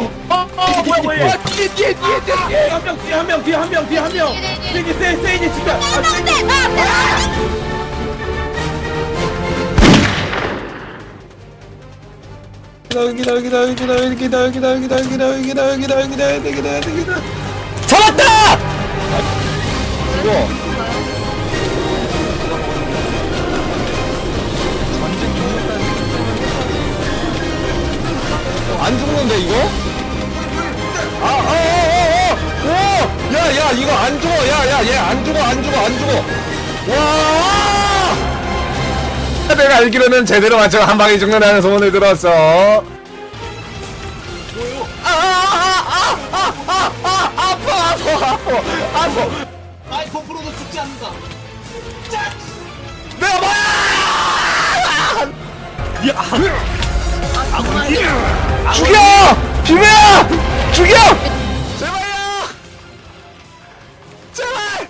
어 뭐야 뭐야 뒤에 뒤에 뒤에 뒤에 뒤에 한 명 뒤에 한 명 뒤에 한 명 뒤에 한 명. 세게 세 세이지 진짜. 아 세이지. 기다 기다 기다 기다 기다 기다 기다 기다 기다 기다 기다 기다 기다 기다 잡았다! 이거 안 죽는데 이거? 아, 아, 아, 아, 아, 오, 야, 야, 이거 안 죽어, 야, 야, 얘 안 죽어, 안 죽어, 안 죽어. 와! 내가 알기로는 제대로 맞춰 한 방에 죽는다는 소문을 들었어. 아, 아, 아, 아, 아, 아, 아, 아파, 아파, 아파, 아파. 아이 거꾸로도 죽지 않는다. 내가 뭐야! 죽여! 비벼야! 죽여! 제발요! 제발!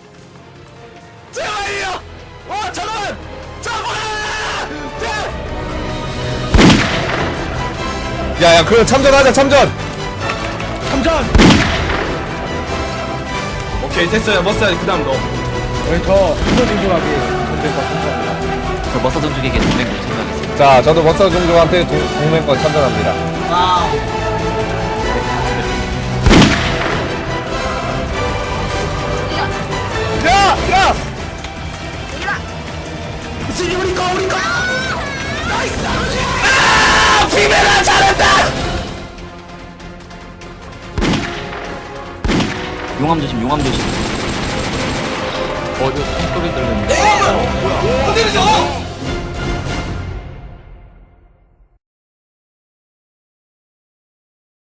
제발요! 와, 잠깐만! 잠깐만! 제- 야, 야, 그럼 참전하자, 참전! 참전. 오케이 됐어요. 머스야 그다음 너. 저 이거 진솔하게 전쟁과 참전합니다 저 머사 전주에게 동맹을 전달하겠습니다. 자, 저도 머싸 종족한테 동- 동맹권 참전합니다. 와우. 야! 야! 지금 우리 거 우리 거. 아! 비벼라 잘한다! 용암 조심, 용암 조심. 어 이거 총소리 들리는데